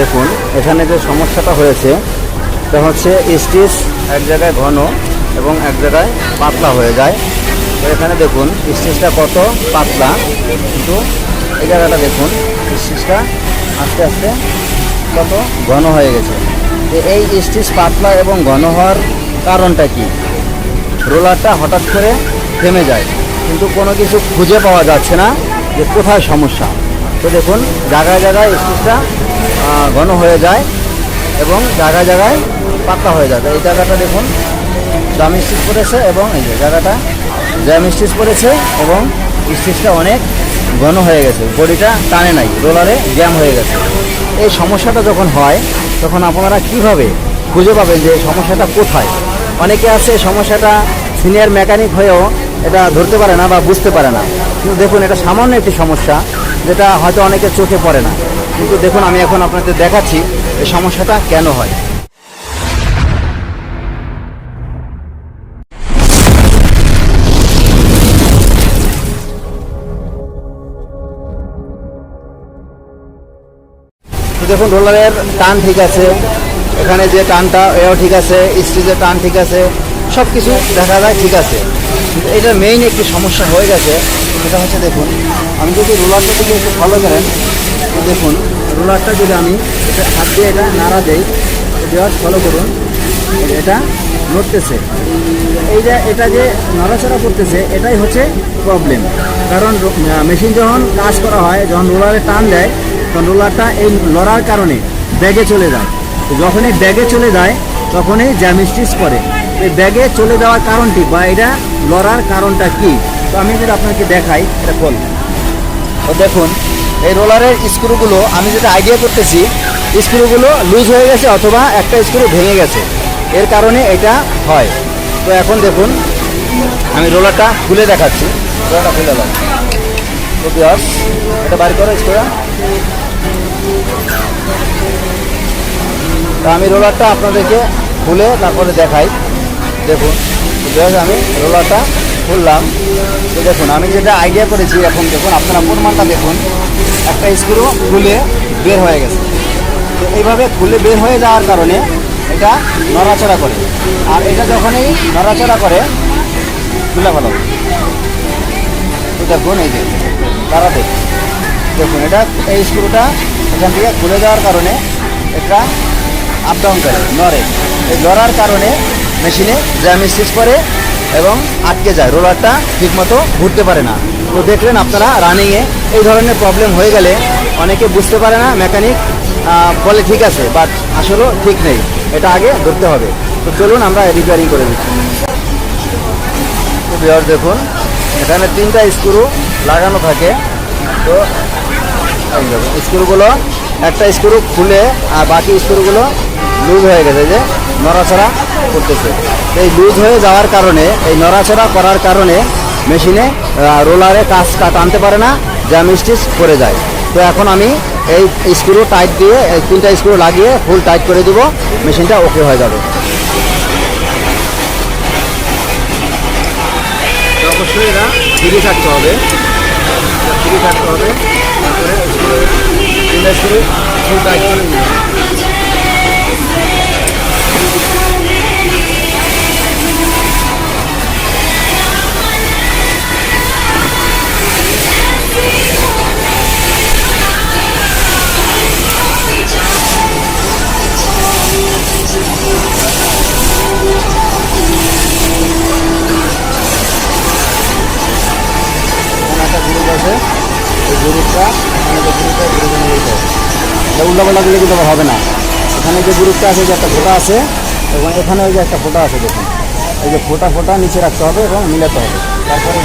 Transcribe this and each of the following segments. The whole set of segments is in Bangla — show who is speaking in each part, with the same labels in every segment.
Speaker 1: দেখুন, এখানে যে সমস্যাটা হয়েছে তা হচ্ছে স্টিচ এক জায়গায় ঘন এবং এক জায়গায় পাতলা হয়ে যায়। তো এখানে দেখুন, স্টিচটা কত পাতলা। কিন্তু এই জায়গাটা দেখুন, স্টিচটা আস্তে আস্তে কত ঘন হয়ে গেছে। তো এই স্টিচ পাতলা এবং ঘন হওয়ার কারণটা কি? রোলারটা হঠাৎ করে থেমে যায়, কিন্তু কোনো কিছু খুঁজে পাওয়া যাচ্ছে না যে কোথায় সমস্যা। তো দেখুন, জায়গায় জায়গায় স্টিচটা ঘন হয়ে যায় এবং জায়গায় জায়গায় পাতলা হয়ে যায়। এই জায়গাটা দেখুন জাম স্টিচ পড়েছে এবং এই যে জায়গাটা জ্যাম স্টিচ পড়েছে এবং স্টিচটা অনেক ঘন হয়ে গেছে। বডিটা টানে নাই, রোলারে জ্যাম হয়ে গেছে। এই সমস্যাটা যখন হয়, তখন আপনারা কীভাবে খুঁজে পাবেন যে সমস্যাটা কোথায়? অনেকে আছে সমস্যাটা সিনিয়র মেকানিক হয়েও এটা ধরতে পারে না বা বুঝতে পারে না। কিন্তু দেখুন, এটা সামান্য একটি সমস্যা যেটা হয়তো অনেকে চোখে পড়ে না। কিন্তু দেখুন, আমি এখন আপনাদের দেখাচ্ছি এই সমস্যাটা কেন হয়। দেখুন, রোলারের টান ঠিক আছে। এখানে যে টানটা, এও ঠিক আছে। স্টিচের টান ঠিক আছে। সব কিছু দেখা যায়, ঠিক আছে। কিন্তু এটার মেইন একটি সমস্যা হয়ে গেছে, সেটা হচ্ছে দেখুন, আমি যদি রোলারটা দিকে একটু ফলো করেন দেখুন, রোলারটা যদি আমি এটা হাত দিয়ে এটা নাড়া দেই দেওয়ার ফলো করুন, এটা নড়তেছে। এই যে এটা যে নড়াচড়া করতেছে, এটাই হচ্ছে প্রবলেম কারণ মেশিন যখন কাজ করা হয়, যখন রোলারে টান দেয়, তখন রোলারটা এই লড়ার কারণে ব্যাগে চলে যায়। যখনই ব্যাগে চলে যায়, তখনই জ্যামিস্টিস করে। ব্যাগে চলে যাওয়ার কারণটি বা এটা লড়ার কারণটা কি? তো আমি যদি আপনাকে দেখাই, এটা খোল তো দেখুন, এই রোলারের স্ক্রুগুলো, আমি যেটা আইডিয়া করতেছি, স্ক্রুগুলো লুজ হয়ে গেছে অথবা একটা স্ক্রু ভেঙে গেছে। এর কারণে এটা হয়। তো এখন দেখুন, আমি রোলারটা খুলে দেখাচ্ছি। রোলারটা খুলে দাও। তো বিয়াস এটা বাড়ি করো স্ক্রুটা। তো আমি রোলারটা আপনাদেরকে খুলে তারপরে দেখাই। দেখুন বিয়াস আমি রোলারটা খুললাম। তো দেখুন, আমি যেটা আইডিয়া করেছি এখন, দেখুন, আপনারা পরিমাণটা দেখুন। একটা স্ক্রু খুলে বের হয়ে গেছে। তো এইভাবে খুলে বের হয়ে যাওয়ার কারণে এটা নড়াচড়া করে। আর এটা যখনই নড়াচড়া করে, খুলে ভালো তো দেখুন, এই যে দাঁড়াতে দেখুন। এটা, এই স্ক্রুটা এখান থেকে খুলে যাওয়ার কারণে এটা আপ ডাউন করে, নড়ে। এই লড়ার কারণে মেশিনে জ্যাম স্টিচ করে এবং আটকে যায়। রোলারটা ঠিকমতো ঘুরতে পারে না। তো দেখলেন আপনারা রানিংয়ে এই ধরনের প্রবলেম হয়ে গেলে অনেকে বুঝতে পারে না মেকানিক বলে ঠিক আছে বাট আসলেও ঠিক নেই। এটা আগে ধরতে হবে। তো চলুন আমরা রিপেয়ারিং করে দিচ্ছি। বিহার দেখুন, এখানে তিনটা স্ক্রু লাগানো থাকে। তো স্ক্রুগুলো একটা স্ক্রু খুলে আর বাকি স্ক্রুগুলো লুজ হয়ে গেছে যে। নড়াচড়া করতেছে। এই লুজ হয়ে যাওয়ার কারণে, এই নড়াচড়া করার কারণে মেশিনে রোলারে কাজ কাট আনতে পারে না জ্যাম স্টিচ করে যায়। তো এখন আমি এই স্ক্রু টাইট দিয়ে তিনটা স্ক্রু লাগিয়ে ফুল টাইট করে দেবো, মেশিনটা ওকে হয়ে যাবে। অবশ্যই এটা ফ্রি থাকতে হবে। থাকতে হবে, তারপরে স্ক্রু টাইট করে উল্টাপাল্টা দিলে কিন্তু হবে না। এখানে যে গ্রুপটা আছে যে একটা ফোঁটা আছে, এবং এখানে ওই যে একটা ফোঁটা আছে, দেখুন। এই যে ফোঁটা ফোঁটা নিচে রাখতে হবে এবং মিলাতে হবে। তারপরে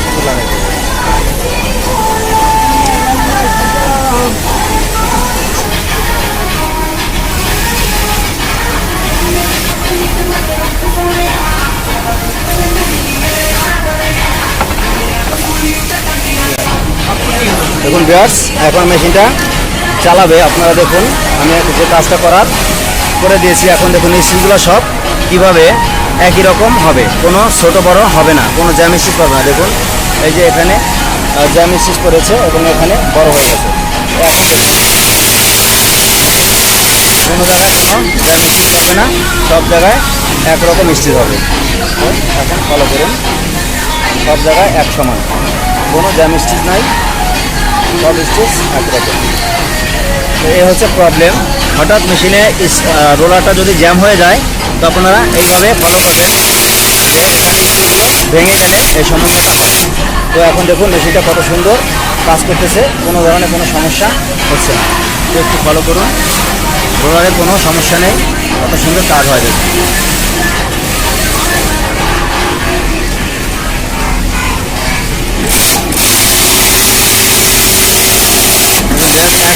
Speaker 1: দেখুন বিয়ার্স এখন মেশিনটা চালাবে, আপনারা দেখুন, আমি যে কাজটা করার করে দিয়েছি, এখন দেখুন এই সিলগুলো সব কীভাবে একই রকম হবে। কোনো ছোট বড় হবে না, কোনো জ্যামিস্টিস পাবে না। দেখুন, এই যে এখানে জ্যামিস্টিস করেছে এবং এখানে বড় হয়ে গেছে। কোনো জায়গায় কোনো ড্যামেজ হবে না, সব জায়গায় একরকম স্টিচ হবে। এখন ফলো করুন, সব জায়গায় এক সমান। কোনো জ্যাম স্টিচ নাই, সব স্টিচ একরকম এই হচ্ছে প্রবলেম হঠাৎ মেশিনে রোলারটা যদি জ্যাম হয়ে যায়, তো আপনারা এইভাবে ফলো করবেন। ভেঙে গেলে এই সমস্যাটা। হয় তো এখন দেখুন মেশিনটা কত সুন্দর কাজ করতেছে, কোনো ধরনের কোনো সমস্যা হচ্ছে না। তো একটু ফলো করুন। রোলারে কোনো সমস্যা নেই, কত সুন্দর কাজ হয় দেখুন।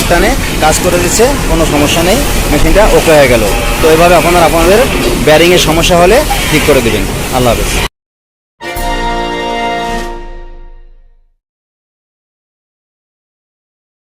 Speaker 1: টানে কাজ করে দিচ্ছে, কোনো সমস্যা নেই, মেশিনটা ওকে হয়ে গেল। তো এভাবে আপনারা আপনাদের ব্যারিংয়ের সমস্যা হলে ঠিক করে দেবেন। আল্লাহ হাফেজ।